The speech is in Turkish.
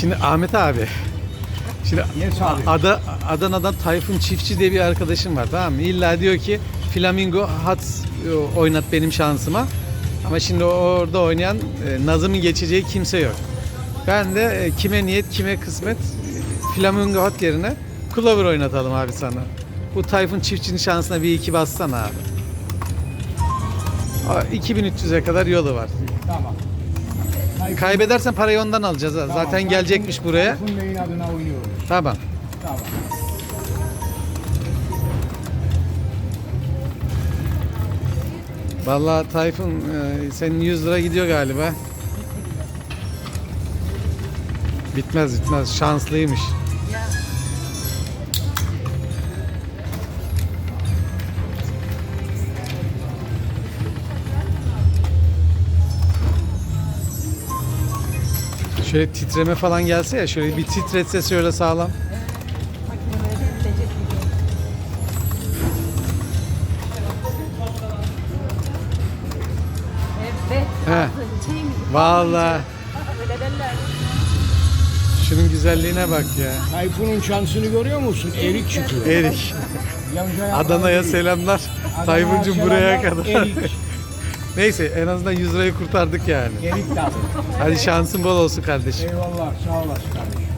Şimdi Ahmet abi. Şimdi Yes abi. Ada, Adana'dan Tayfun Çiftçi diye bir arkadaşım var tamam mı? İlla diyor ki Flamingo hat e, oynat benim şansıma. Ama şimdi orada oynayan e, Nazım'ın geçeceği kimse yok. Ben de e, kime niyet kime kısmet Flamingo hat yerine Clover oynatalım abi sana. Bu Tayfun Çiftçi'nin şansına bir iki bassana abi. Aa, 2300'e kadar yolu var. Tamam. Kaybedersen parayı ondan alacağız. ha. Tamam, Zaten gelecekmiş buraya. Tayfun Bey'in adına oynuyoruz. Tamam. Tamam. Vallahi Tayfun e, senin 100 lira gidiyor galiba. Bitmez bitmez. Şanslıymış. Şöyle titreme falan gelse ya şöyle bir titretse şöyle sağlam. Evet. Derler. şunun güzelliğine bak ya. Tayfun'un şansını görüyor musun? Erik çıkıyor. Erik. Adana'ya selamlar. Adana'ya Tayfun'cum buraya kadar. Erik. Neyse en azından 100 lirayı kurtardık yani. Erik tabii. Hadi şansın bol olsun kardeşim. Eyvallah sağ olasın kardeşim.